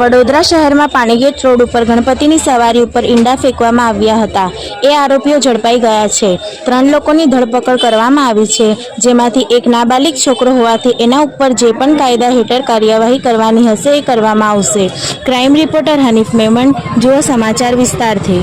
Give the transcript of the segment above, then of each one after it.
વડોદરા શહેરમાં પાણીગેટ રોડ ઉપર ગણપતિની સવારી ઉપર ઈંડા ફેંકવામાં આવ્યા હતા. એ આરોપીઓ ઝડપાઈ ગયા છે. ત્રણ લોકોની ધરપકડ કરવામાં આવી છે, જેમાંથી એક નાબાલિગ છોકરો હોવાથી એના ઉપર જે પણ કાયદા હેઠળ કાર્યવાહી કરવાની હશે એ કરવામાં આવશે. ક્રાઇમ રિપોર્ટર હનીફ મેમન જુઓ સમાચાર વિસ્તારથી.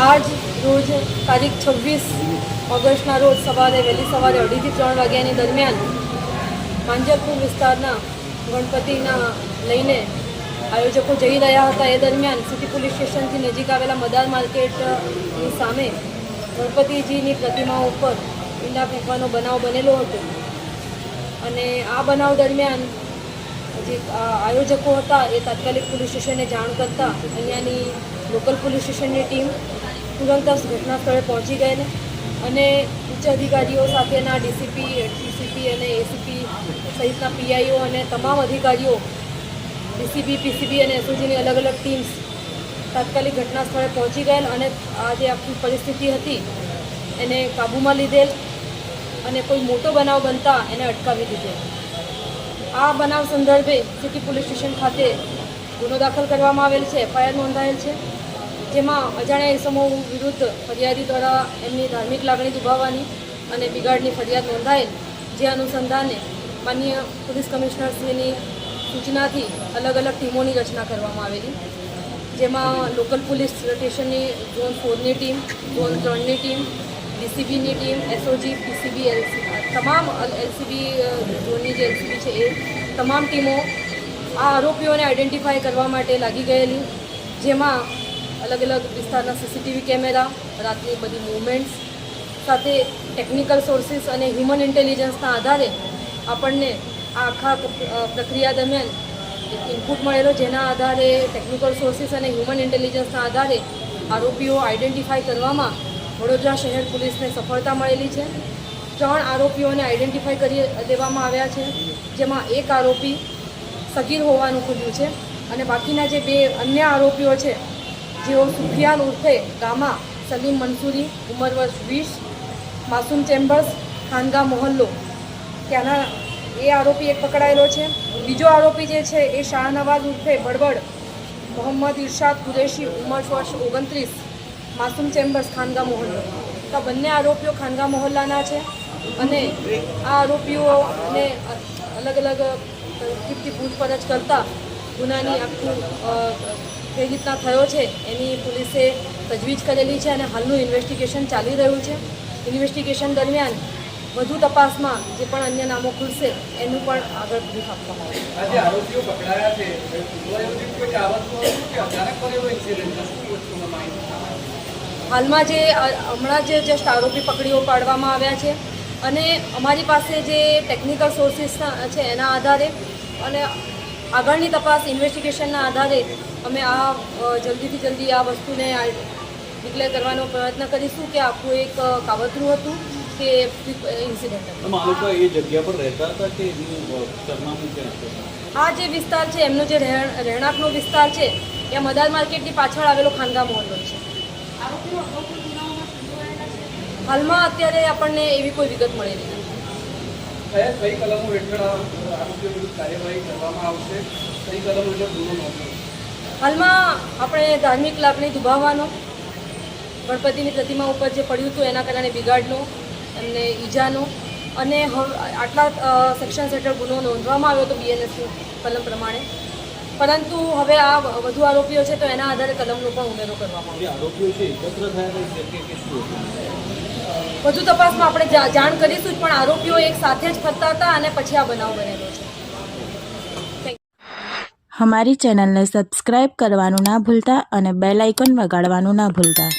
આજ રોજ તારીખ છવ્વીસ ઓગસ્ટના રોજ સવારે વહેલી સવારે અઢીથી ત્રણ વાગ્યાની દરમિયાન માંજરપુર વિસ્તારના ગણપતિના લઈને આયોજકો જઈ રહ્યા હતા એ દરમિયાન સિટી પોલીસ સ્ટેશનથી નજીક આવેલા મદાર માર્કેટની સામે ગણપતિજીની પ્રતિમાઓ ઉપર ઈંડા ફેંકવાનો બનાવ બનેલો હતો. અને આ બનાવ દરમિયાન જે આયોજકો હતા એ તાત્કાલિક પોલીસ સ્ટેશને જાણ કરતા અહીંયાની લોકલ પોલીસ સ્ટેશનની ટીમ તુરંત જ ઘટના સ્થળે પહોંચી ગયેલ. અને ઉચ્ચ અધિકારીઓ સાથેના ડીસીપી ડીસીપી અને એસીપી સહિતના પીઆઈઓ અને તમામ અધિકારીઓ ડીસીપી પીસીબી અને એસઓજીની અલગ અલગ ટીમ્સ તાત્કાલિક ઘટના સ્થળે પહોંચી ગયેલ અને આ જે આખી પરિસ્થિતિ હતી. એને કાબૂમાં લીધેલ અને કોઈ મોટો બનાવ બનતા એને અટકાવી દીધેલ. આ બનાવ સંદર્ભે સિટી પોલીસ સ્ટેશન ખાતે ગુનો દાખલ કરવામાં આવેલ છે. એફઆઈઆર નોંધાયેલ છે. જેમાં અજાણ્યા સમૂહ વિરુદ્ધ ફરિયાદી દ્વારા એમની ધાર્મિક લાગણી દુભાવવાની અને બિગાડની ફરિયાદ નોંધાયેલ, જે અનુસંધાને માનનીય પોલીસ કમિશનરશ્રીની સૂચનાથી અલગ અલગ ટીમોની રચના કરવામાં આવેલી, જેમાં લોકલ પોલીસ સ્ટેશનની ઝોન ફોરની ટીમ, ઝોન ત્રણની ટીમ, ડીસીબીની ટીમ, એસઓજી, પીસીબી, એલસી તમામ એલસીબી ઝોનની જે એલસીબી છે એ તમામ ટીમો આ આરોપીઓને આઈડેન્ટિફાય કરવા માટે લાગી ગયેલી, જેમાં અલગ અલગ વિસ્તારના સીસીટીવી કેમેરા, રાતની બધી મૂવમેન્ટ્સ સાથે ટેકનિકલ સોર્સિસ અને હ્યુમન ઇન્ટેલિજન્સના આધારે આપણને આ આખા પ્રક્રિયા દરમિયાન ઇનપુટ મળેલો જેના આધારે ટેકનિકલ સોર્સિસ અને હ્યુમન ઇન્ટેલિજન્સના આધારે આરોપીઓ આઈડેન્ટિફાઈ કરવામાં વડોદરા શહેર પોલીસને સફળતા મળેલી છે. ત્રણ આરોપીઓને આઈડેન્ટિફાઈ કરી દેવામાં આવ્યા છે, જેમાં એક આરોપી સગીર હોવાનું ખુલ્યું છે અને બાકીના જે બે અન્ય આરોપીઓ છે જેઓ સુફિયાન ઉર્ફે ગામા સલીમ મંસૂરી, ઉંમર વર્ષ વીસ, માસૂમ ચેમ્બર્સ, ખાનગા મોહલ્લો. ત્યાંના એ આરોપી એક પકડાયેલો છે. બીજો આરોપી જે છે એ શાહનવાઝ ઉર્ફે બળબડ મોહમ્મદ ઇરશાદ કુરેશી, ઉંમર વર્ષ ઓગણત્રીસ, માસૂમ ચેમ્બર્સ, ખાનગા મોહલ્લો. તો બંને આરોપીઓ ખાનગા મોહલ્લાના છે અને આ આરોપીઓને અલગ અલગ તરકીબથી પૂછપરછ કરતા ગુનાની આખું કઈ રીતના થયો છે એની પોલીસે તજવીજ કરેલી છે અને હાલનું ઇન્વેસ્ટિગેશન ચાલી રહ્યું છે. ઇન્વેસ્ટિગેશન દરમિયાન વધુ તપાસમાં જે પણ અન્ય નામો ખુલશે એનું પણ આગળ પ્રૂફ આપવામાં આવશે. હાલમાં જે હમણાં જે જસ્ટ આરોપી પકડીઓ પાડવામાં આવ્યા છે અને અમારી પાસે જે ટેકનિકલ સોર્સિસ છે એના આધારે અને આગળની તપાસ ઇન્વેસ્ટિગેશનના આધારે અમે આ જલ્દીથી જલ્દી આ વસ્તુને ડિક્લેર કરવાનો પ્રયત્ન કરીશું કે આખું એક કાવતરું હતું કે ઇન્સિડન્ટ લોકો એ જગ્યા પર રહેતા હતા કે એનું અ, સરનામું ક્યાં હતું? આ જે વિસ્તાર છે એમનો જે રહેણ- રહેણાંકનો વિસ્તાર છે એ મદાર માર્કેટની પાછળ આવેલો ખાનગા મોહલ્લો છે. હાલમાં અત્યારે આપણને એવી કોઈ વિગત મળેલી નથી. કયા કઈ કલમો હેઠળ આ આરોપીઓ વિરુદ્ધ કાર્યવાહી કરવામાં આવશે? કઈ કલમો હેઠળ ગુનો નોંધ્યો? હાલમાં આપણે ધાર્મિક લાભને દુભાવવાનો ગણપતિની પ્રતિમા ઉપર જે પડ્યું હતું એના કારણે બિગાડનો એમને ઈજાનો અને હવે આટલા સેક્શન્સ હેઠળ ગુનો નોંધવામાં આવ્યો હતો બીએનએસની કલમ પ્રમાણે. પરંતુ હવે આ વધુ આરોપીઓ છે તો એના આધારે કલમનો પણ ઉમેરો કરવામાં આવ્યો આરોપીઓ છે એકત્ર થયા વધુ તપાસમાં આપણે જાણ કરીશું પણ આરોપીઓ એક સાથે જ ફરતા હતા અને પછી આ બનાવ બનેલો છે. અમારી ચેનલને સબસ્ક્રાઇબ કરવાનું ના ભૂલતા અને બેલ આઇકન વગાડવાનું ના ભૂલતા.